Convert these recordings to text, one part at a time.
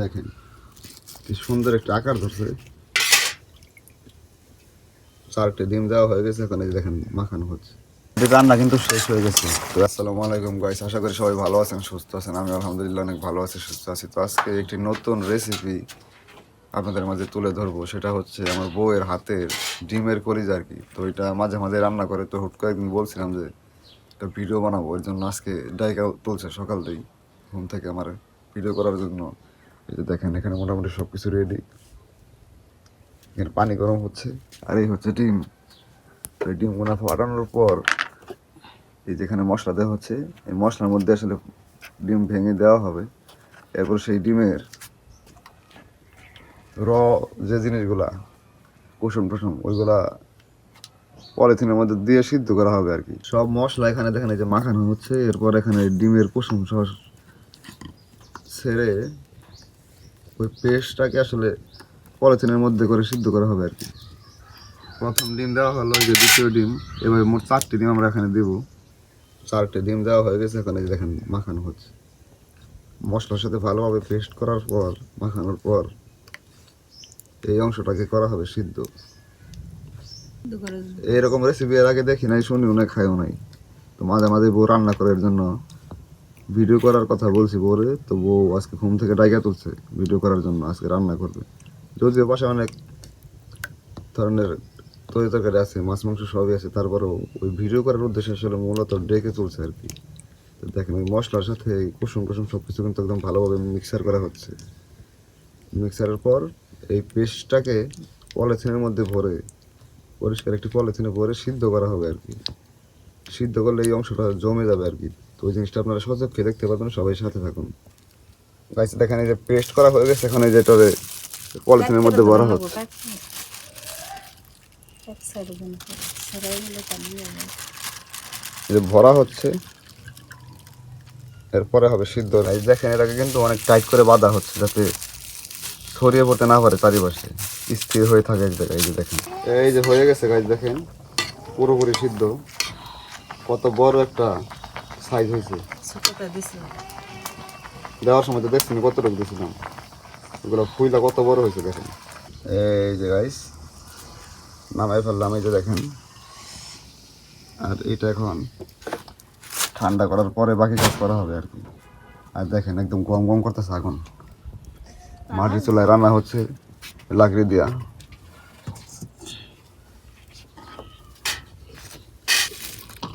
দেখেন কি সুন্দর একটা আকার ধরছে। চারটে ডিম দেওয়া হয়ে গেছে এখন এই দেখেন মাখানো হচ্ছে। রান্না কিন্তু শেষ হয়ে গেছে। তো আসসালামু আলাইকুম গাইস আশা করি সবাই ভালো আছেন সুস্থ আছেন। আমি আলহামদুলিল্লাহ অনেক ভালো আছি সুস্থ আছি। তো আজকে একটি নতুন রেসিপি আপনাদের মাঝে তুলে ধরবো। সেটা হচ্ছে আমার বউয়ের হাতের ডিমের কলিজা আর কি। তো এটা মাঝে মাঝে রান্না করে তো হুট করে একদিন বলছিলাম যে একটা ভিডিও বানাবো। এর জন্য আজকে ডাইকা তুলছে সকাল থেকে ঘুম থেকে আমার ভিডিও করার জন্য। এই যে দেখেন, এখানে মোটামুটি সব কিছু রেডি এখানে পানি গরম হচ্ছে। আর এই হচ্ছে ডিম। এই ডিমগুলো ফাটানোর পর এই যেখানে মশলা দেওয়া হচ্ছে, এই মশলার মধ্যে আসলে ডিম ভেঙে দেওয়া হবে। এরপর সেই ডিমের র যে জিনিসগুলা, কুসুম টুসুম, ওইগুলা পলিথিনের মধ্যে দিয়ে সিদ্ধ করা হবে আর কি। সব মশলা এখানে দেখেন, এই যে মাখানো হচ্ছে। এরপর এখানে ডিমের কুসুম সহ ছেড়ে ওই পেস্টটাকে আসলে পলিথিনের মধ্যে করে সিদ্ধ করা হবে আর কি। প্রথম ডিম দেওয়া হলো যে দ্বিতীয় ডিম এবার মোট চারটে ডিম আমরা এখানে দেবো। চারটে ডিম দেওয়া হয়ে গেছে এখন দেখেন মাখানো হচ্ছে। মশলার সাথে ভালোভাবে পেস্ট করার পর মাখানোর পর এই অংশটাকে করা হবে সিদ্ধ। এইরকম রেসিপি এর আগে দেখি নাই শুনিও নাই খাইও নাই। তো মাঝে মাঝে বউ রান্না করে এর জন্য ভিডিও করার কথা বলছি বউরে তো বউ আজকে ঘুম থেকে ডাইকা তুলছে ভিডিও করার জন্য, আজকে রান্না করবে। যদিও পাশে অনেক ধরনের তরি তরকারি আছে, মাছ মাংস সবই আছে, তারপরেও ওই ভিডিও করার উদ্দেশ্যে আসলে মূলত ডেকে চলছে আর কি। তো দেখেন ওই মশলার সাথে কুসুম টুসুম সব কিছু কিন্তু একদম ভালোভাবে মিক্সার করা হচ্ছে। মিক্সারের পর এই পেস্টটাকে পলিথিনের মধ্যে ভরে, পরিষ্কার একটি পলিথিনে ভরে সিদ্ধ করা হবে আর কি। সিদ্ধ করলে এই অংশটা জমে যাবে আর কি। তো ওই জিনিসটা আপনারা সহজে খেয়ে দেখতে পারবেন সবাই সাথে থাকুন। গাছ দেখেন এই যে পেস্ট করা হয়ে গেছে এখন এই যে এটারে পলিথিনের মধ্যে ভরা হচ্ছে। এই যে ভরা হচ্ছে এরপরে হবে সিদ্ধ এই দেখেন এটাকে কিন্তু অনেক টাইট করে বাঁধা হচ্ছে যাতে ছড়িয়ে পড়তে না পারে চারিপাশে। স্থির হয়ে থাকে এক জায়গায় এই যে দেখেন। এই যে হয়ে গেছে গাছ দেখেন। পুরোপুরি সিদ্ধ। কত বড় একটা সাইজ হয়েছে। দেওয়ার সময় তো দেখছেন কতটুকু দিয়েছিলাম এগুলো ফুলটা কত বড় হয়েছে দেখেন। এই যে গাইস নামাই ফেললাম এই যে দেখেন। আর এটা এখন ঠান্ডা করার পরে বাকি কাজ করা হবে আর কি। আর দেখেন একদম গম গম করতেছে আগুন। মাটির চুলায় রান্না হচ্ছে লাকড়ি দিয়া।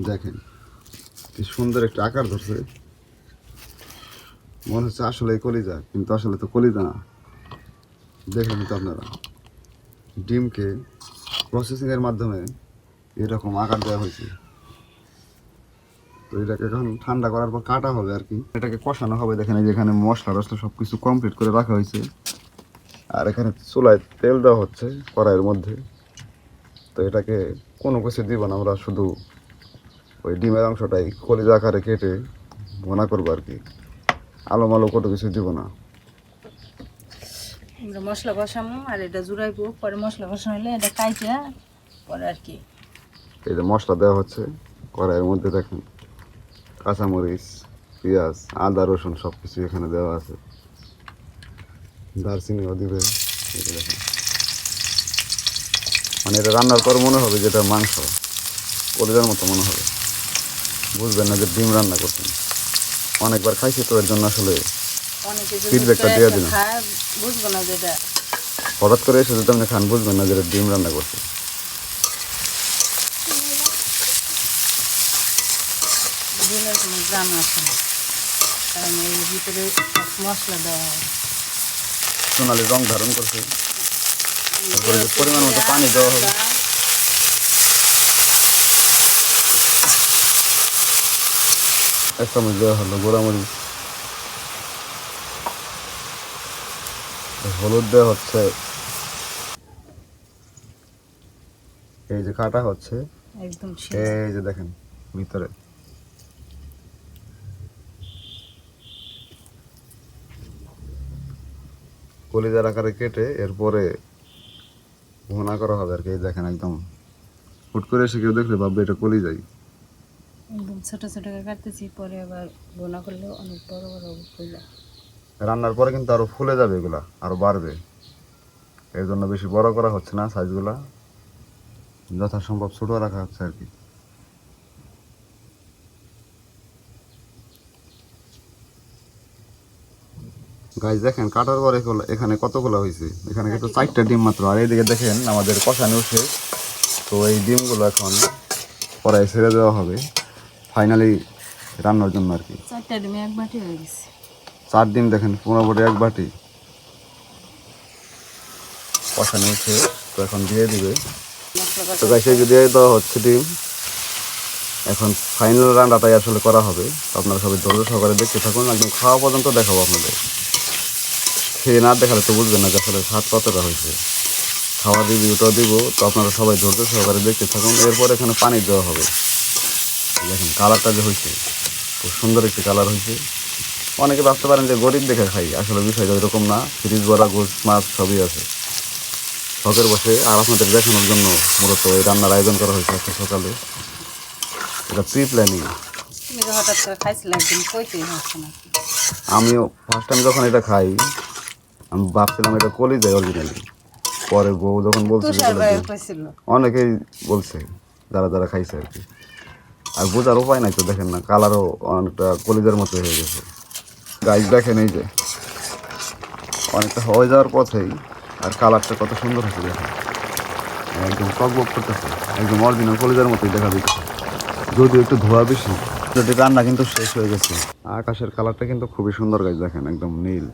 দেখেন। কি সুন্দর একটা আকার ধরছে। মনে হচ্ছে আসলে কলিজা, কিন্তু আসলে তো কলিজা না। দেখেন তো আপনারা, ডিমকে প্রসেসিং এর মাধ্যমে এরকম আকার দেওয়া হয়েছে। তো এটাকে এখন ঠান্ডা করার পর কাটা হবে আর কি। এটাকে কষানো হবে, দেখেন এই যে এখানে মশলা টসলা সব কিছু কমপ্লিট করে রাখা হয়েছে। আর এখানে চুলায় তেল দেওয়া হচ্ছে কড়াইয়ের মধ্যে। তো এটাকে কোনো কিছু দিব না, আমরা শুধু ওই ডিমের অংশটাই কলিজা আকারে কেটে ভোনা করব আর কি। আলো মালো কত কিছু দিব না। আমরা মশলা কষামো আর এটা জুড়াইবো পরে মশলা কষানো হলে এটা কাইটা পরে আর কি। এই যে মশলা দেওয়া হচ্ছে কড়াইয়ের মধ্যে দেখেন কাঁচামরিচ পেঁয়াজ আদা রসুন সব কিছু এখানে দেওয়া আছে। দারচিনিও দিবে দেখেন। মানে এটা রান্নার পর মনে হবে যেটা মাংস কলিজার মতো মনে হবে। বুঝবেন না যে ডিম রান্না করছেন। অনেকবার খাইছি তো এর জন্য আসলে যদি দিয়ে দিন। বুঝব না যে হঠাৎ করে এসে যদি আপনি খান বুঝবেন না যেটা ডিম রান্না করছে। ডিমের কোনো গ্রাম আছে না। কারণ এর ভিতরে মশলা দেওয়া হয়। সোনালি রং ধারণ করছে। তারপরে পরিমাণ মতো পানি দেওয়া হবে এক চামচ দেওয়া হলো গোড়ামরিচ হলুদ দেওয়া হচ্ছে। এই যে কাটা হচ্ছে। একদম এই যে দেখেন ভিতরে। কলিজার আকারে কেটে এরপরে ভোনা করা হবে আর কি দেখেন একদম। হুট করে এসে কেউ দেখলে ভাববে এটা কলিজাই। একদম ছোট ছোট করে কাটতেছি পরে আবার বোনা করলে অনেক বড় বড় ফুলা রান্নার পরে কিন্তু আরও ফুলে যাবে এগুলা আরও বাড়বে। এর জন্য বেশি বড় করা হচ্ছে না সাইজগুলা। যথাসম্ভব ছোট রাখা হচ্ছে আর কি। গাছ দেখেন কাটার পরে এখানে কতগুলো হয়েছে? এখানে কিন্তু চারটা ডিম মাত্র। আর এইদিকে দেখেন আমাদের কষানো শেষ। তো এই ডিমগুলো এখন পরে ছেড়ে দেওয়া হবে। ফাইনালি রান্নার জন্য আর কি। চারটা ডিমে এক বাটি হয়ে গেছে। চার ডিম দেখেন মোটামুটি এক বাটি। কষানো শেষ তো এখন দিয়ে দিবে। তো গাছে দিয়ে দেওয়া হচ্ছে ডিম। এখন ফাইনাল রান্নাটাই আসলে করা হবে। আপনারা সবাই ধৈর্য সহকারে দেখতে থাকুন একদম খাওয়া পর্যন্ত দেখাবো আপনাদের। খেয়ে না দেখালে তো বুঝবেন না যে আসলে স্বাদ কতটা হয়েছে। খাওয়ার রিভিউটাও দিব তো আপনারা সবাই ধৈর্য সহকারে দেখতে থাকুন। এরপর এখানে পানি দেওয়া হবে। দেখেন কালারটা যে হয়েছে খুব সুন্দর একটি কালার হয়েছে। অনেকে ভাবতে পারেন যে গরিব দেখে খাই আসলে বিষয়টা এরকম না। ফ্রিজ ভরা গোস মাছ সবই আছে। শখের বসে আর আপনাদের দেখানোর জন্য মূলত এই রান্নার আয়োজন করা হয়েছে আজকে সকালে। এটা প্রি প্ল্যানিং আমিও ফার্স্ট টাইম যখন এটা খাই আমি ভাবছিলাম এটা কলি যায় অরিজিনালি পরে বউ যখন বলছে অনেকেই বলছে যারা যারা খাইছে আর কি। আর বোঝার উপায় নাই তো, দেখেন না, কালারও অনেকটা কলিজার মতো হয়ে গেছে। গাছ দেখেন এই যে, অনেকটা হয়ে যাওয়ার পথেই আর কালারটা কত সুন্দর হয়েছে, দেখেন। একদম টকবক করতেছে, একদম অরিজিনাল কলিজার মতোই দেখা দিচ্ছে যদিও একটু ধোয়া বেশি, যদি রান্না কিন্তু শেষ হয়ে গেছে। আকাশের কালারটা কিন্তু খুবই সুন্দর গাছ দেখেন, একদম নীল।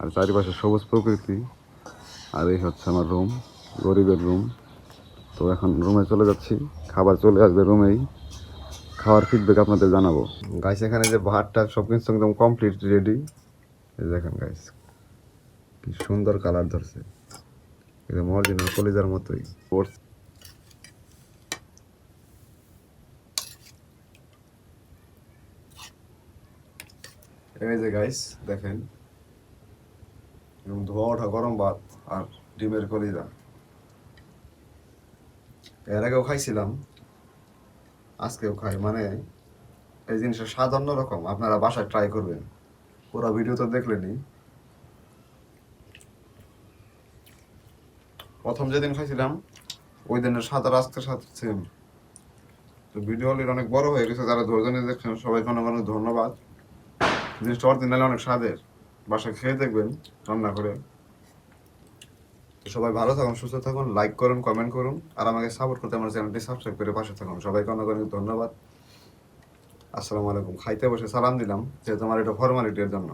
আর চারিপাশে সবুজ প্রকৃতি। আর এই হচ্ছে আমার রুম গরিবের রুম তো এখন রুমে চলে যাচ্ছি, খাবার চলে আসবে রুমেই খাওয়ার ফিডব্যাক আপনাদের জানাব। গাইস এখানে যে ভাতটা সব কিছু একদম কমপ্লিট রেডি দেখেন গাইস কি সুন্দর কালার ধরছে। একদম অরিজিনাল কলিজার মতোই। এই যে গাইস দেখেন এবং ধোয়া ওঠা গরম ভাত আর ডিমের কলিজা। এর আগেও খাইছিলাম। আজকেও খাই মানে এই জিনিসটা স্বাদ রকম, আপনারা বাসায় ট্রাই করবেন। পুরো ভিডিও তো দেখলেনি প্রথম যেদিন খাইছিলাম, ওই দিনের স্বাদ আর আজকের স্বাদ সেম তো ভিডিও অলরেডি অনেক বড় হয়ে গেছে, যারা ধৈর্য নিয়ে দেখছেন, সবাইকে অনেক অনেক ধন্যবাদ। জিনিসটা অরিজিনালি অনেক স্বাদের। বাসায় খেয়ে দেখবেন, রান্না করে। সবাই ভালো থাকুন, সুস্থ থাকুন লাইক করুন কমেন্ট করুন, আর আমাকে সাপোর্ট করতে আমার চ্যানেলটি সাবস্ক্রাইব করে পাশে থাকুন। সবাইকে অনেক অনেক ধন্যবাদ। আসসালামু আলাইকুম। খাইতে বসে সালাম দিলাম, যেহেতু আমার এটা ফর্মালিটির জন্য।